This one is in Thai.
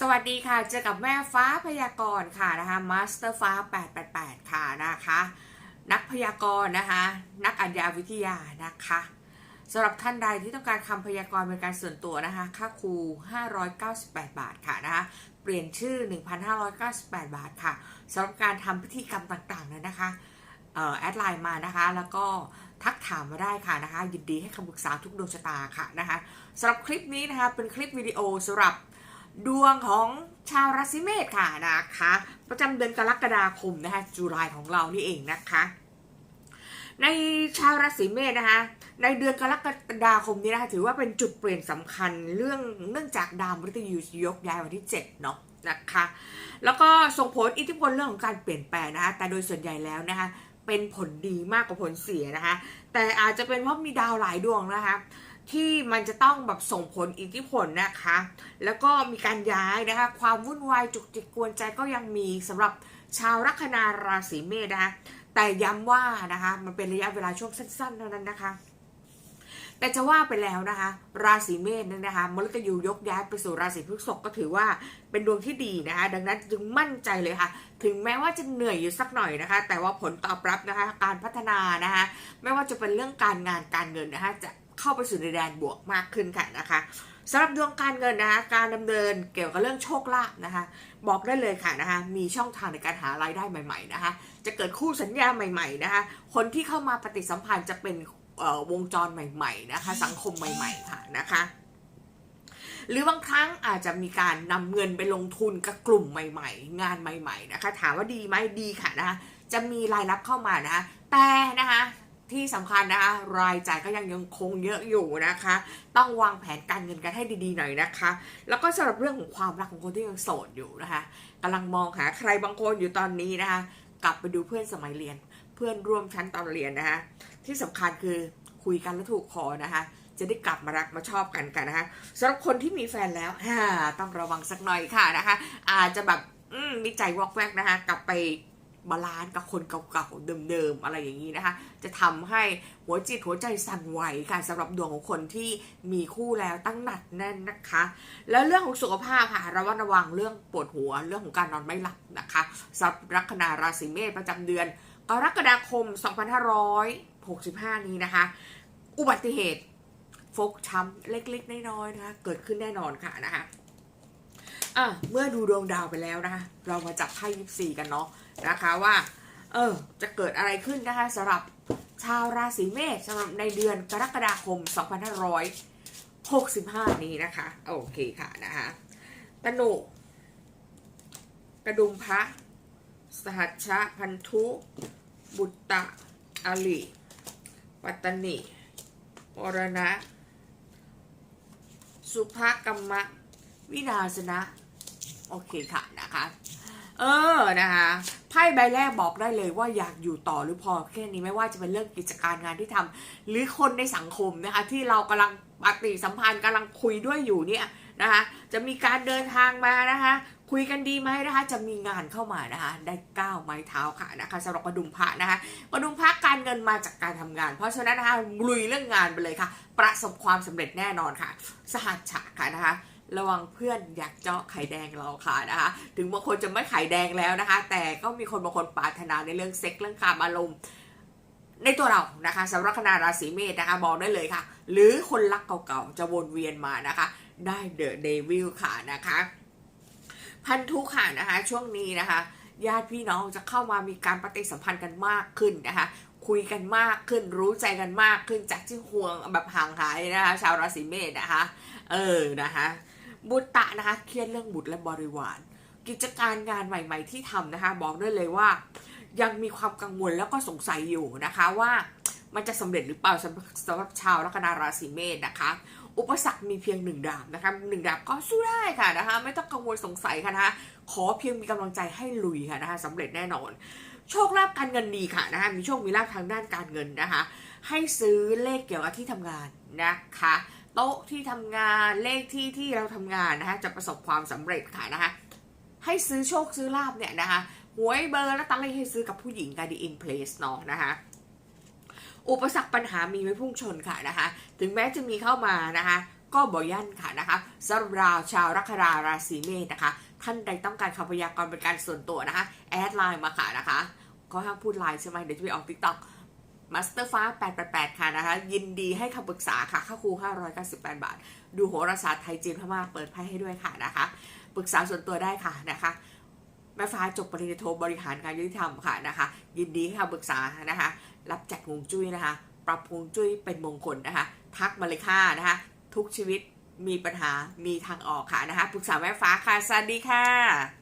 สวัสดีค่ะ เจอกับแม่ฟ้าพยากรณ์ค่ะนะคะมาสเตอร์ฟ้า 888 ค่ะนะคะ นักพยากรณ์นะคะ นักอัญญาวิทยานะคะสำหรับท่านใดที่ต้องการคำพยากรณ์เป็นการส่วนตัวนะคะ ค่าครู 598 บาทค่ะนะคะเปลี่ยนชื่อ 1,598 บาทค่ะสำหรับการทำพิธีกรรมต่างๆนั้นนะคะออแอดไลน์มานะคะ แล้วก็ทักถามมาได้ค่ะนะคะ ยินดีให้คำปรึกษาทุกดวงชะตาค่ะนะคะสำหรับคลิปนี้นะคะเป็นคลิปวิดีโอสำหรับ ดวงของชาวราศีเมษค่ะนะคะ ประจำเดือนกรกฎาคมนะคะจุลายของเรานี่เองนะคะ ในชาวราศีเมษนะคะ ในเดือนกรกฎาคมนี้นะคะถือว่าเป็นจุดเปลี่ยนสำคัญเรื่องเนื่องจากดาวมฤตยูยกย้ายวันที่7เนาะนะคะ แล้วก็ส่งผลอิทธิพลเรื่องของการเปลี่ยนแปลงนะคะแต่โดยส่วนใหญ่แล้วนะคะเป็นผลดีมากกว่าผลเสียนะคะ แต่อาจจะเป็นเพราะมีดาวหลายดวงนะคะ ที่มันจะต้องแบบส่งผลอิทธิพลนะคะ แล้วก็มีการย้ายนะคะ ความวุ่นวายจุกจิกกวนใจก็ยังมีสำหรับชาวลัคนาราศีเมษนะคะ แต่ย้ำว่านะคะ มันเป็นระยะเวลาช่วงสั้นๆเท่านั้นนะคะ แต่จะว่าไปแล้วนะคะ ราศีเมษนี่ยนะคะมฤตยูยกย้ายไปสู่ราศีพฤษภก็ถือว่าเป็นดวงที่ดีนะคะ ดังนั้นจึงมั่นใจเลยค่ะ ถึงแม้ว่าจะเหนื่อยอยู่สักหน่อยนะคะ แต่ว่าผลตอบรับนะคะ การพัฒนานะคะ ไม่ว่าจะเป็นเรื่องการงานการเงินนะคะจะ เข้าไปสู่ในแดนบวกมากขึ้นค่ะนะคะสำหรับดวงการเงินนะคะการดำเนินเกี่ยวกับเรื่องโชคลาภนะคะ บอกได้เลยค่ะนะคะมีช่องทางในการหารายได้ใหม่ ๆนะคะ จะเกิดคู่สัญญาใหม่ ๆนะคะ คนที่เข้ามาปฏิสัมพันธ์จะเป็นวงจรใหม่ ๆ นะคะ สังคมใหม่ ๆ ค่ะนะคะหรือบางครั้งอาจจะมีการนำเงินไปลงทุนกับกลุ่มใหม่ ๆ งานใหม่ ๆ นะคะ ถามว่าดีไหมดีค่ะนะคะจะมีรายรับเข้ามานะคะแต่นะคะ ที่สำคัญนะคะ รายจ่ายก็ยังยังคงเยอะอยู่นะคะ ต้องวางแผนการเงินกันให้ดีๆหน่อยนะคะ แล้วก็สำหรับเรื่องของความรักของคนที่ยังโสดอยู่นะคะกำลังมองหาใครบางคนอยู่ตอนนี้นะคะ กลับไปดูเพื่อนสมัยเรียน เพื่อนร่วมชั้นตอนเรียนนะคะ ที่สำคัญคือคุยกันแล้วถูกคอนะคะจะได้กลับมารักมาชอบกันกันนะคะสำหรับคนที่มีแฟนแล้วฮ่าต้องระวังสักหน่อยค่ะนะคะ อาจจะแบบมมีใจวอกแวกนะคะ กลับไป บาลานซ์กับคนเก่าๆเดิมๆอะไรอย่างนี้นะคะ จะทำให้หัวจิตหัวใจสั่นไหวค่ะสำหรับดวงของคนที่มีคู่แล้วตั้งหนักแน่นนะคะ แล้วเรื่องของสุขภาพค่ะระวัระวังเรื่องปวดหัวเรื่องของการนอนไม่หลับนะคะสำหรับลัคนาราศีเมษประจำเดือนกรกฎาคม 2565 นี้นะคะ อุบัติเหตุฟกช้ำเล็กๆ น้อยๆนะคะ เกิดขึ้นแน่นอนค่ะนะคะอะ เมื่อดูดวงดาวไปแล้วนะคะ เรามาจับไพ่ยิปซีกันเนาะ นะคะว่าเออจะเกิดอะไรขึ้นนะคะสำหรับชาวราศีเมษสำหรับในเดือนกรกฎาคม 2565 นี้นะคะ โอเคค่ะนะคะตนุกระดุมพระ สหัชะพันธุ บุตตะอลิปัตตนิมรณะ สุภกรรมะ วินาศนะ โอเคค่ะนะคะ เออนะคะ พ่ใบแรกบอกได้เลยว่าอยากอยู่ต่อหรือพอแค่นี้ไม่ว่าจะเป็นเรื่องกิจการงานที่ทำหรือคนในสังคมนะคะที่เรากำลังปฏิสัมพันธ์กำลังคุยด้วยอยู่เนี่ยนะคะจะมีการเดินทางมานะคะคุยกันดีไหมนะคะจะมีงานเข้ามานะคะได้ก้าวไม้เท้าค่ะนะคะสำหรับกระดุมพระนะคะกระดุมพระการเงินมาจากการทำงาน เพราะฉะนั้นนะคะลุยเรื่องงานไปเลยค่ะ ประสบความสำเร็จแน่นอนค่ะ สหัสฉะค่ะนะคะ ระวังเพื่อนอยากเจาะไข่แดงเราค่ะนะคะ ถึงบางคนจะไม่ไข่แดงแล้วนะคะ แต่ก็มีคนบางคนปรารถนาในเรื่องเซ็กเรื่องการอารมณ์ในตัวเรานะคะสำหรับคณะราศีเมษนะคะบอกได้เลยค่ะ หรือคนรักเก่าๆ จะวนเวียนมานะคะ ได้เดอะเดวิลค่ะนะคะ พันธุค่ะนะคะ ช่วงนี้นะคะ ญาติพี่น้องจะเข้ามามีการปฏิสัมพันธ์กันมากขึ้นนะคะ คุยกันมากขึ้นรู้ใจกันมากขึ้นจากที่ห่วงแบบห่างหายนะคะ ชาวราศีเมษนะคะ เออนะคะ บุตตะนะคะเครียดเรื่องบุตรและบริวาร กิจการงานใหม่ ๆ ที่ทำนะคะ บอกได้เลยว่า ยังมีความกังวลแล้วก็สงสัยอยู่นะคะว่ามันจะสำเร็จหรือเปล่าสำหรับสำหรับชาวลัคนาราศีเมษนะคะ อุปสรรคมีเพียงหนึ่งดาบนะคะหนึ่งดาบก็สู้ได้ค่ะนะคะ ไม่ต้องกังวลสงสัยค่ะนะคะขอเพียงมีกำลังใจให้ลุยค่ะนะคะสำเร็จแน่นอน โชคลาภการเงินดีค่ะนะคะมีโชคมีลาภทางด้านการเงินนะคะ ให้ซื้อเลขเกี่ยวกับที่ทำงานนะคะ โต๊ะที่ทำงานเลขที่ที่เราทำงานนะคะจะประสบความสำเร็จค่ะนะคะให้ซื้อโชคซื้อลาบเนี่ยนะคะหวยเบอร์และตังเลขให้ซื้อกับผู้หญิงกันดีอินเพลสเนาะนะคะอุปสรรคปัญหามีไม่พุ่งชนค่ะนะคะถึงแม้จะมีเข้ามานะคะก็บอยันค่ะนะคะสำหรับราชาวลัคนาราศีเมษนะคะ ท่านใดต้องการคำพยากรณ์เป็นการส่วนตัวนะคะ แอดไลน์มาค่ะนะคะ ก็ห้ามพูดไลน์ใช่ไหมเดี๋ยวจะไปออกติ๊กต็อก มาสเตอร์ฟ้า 888 ค่ะนะคะ ยินดีให้คำปรึกษาค่ะ ค่าครู 598 บาท ดูโหราศาสตร์ไทยจีนพม่าเปิดไพ่ให้ด้วยค่ะนะคะ ปรึกษาส่วนตัวได้ค่ะนะคะ แม่ฟ้าจบปริญญาโทบริหารการยุติธรรมค่ะนะคะ ยินดีให้คำปรึกษานะคะ รับจัดฮวงจุ้ยนะคะ ปรับฮวงจุ้ยเป็นมงคลนะคะ ทักมาเลยค่ะนะคะ ทุกชีวิตมีปัญหามีทางออกค่ะนะคะ ปรึกษาแม่ฟ้าค่ะ สวัสดีค่ะ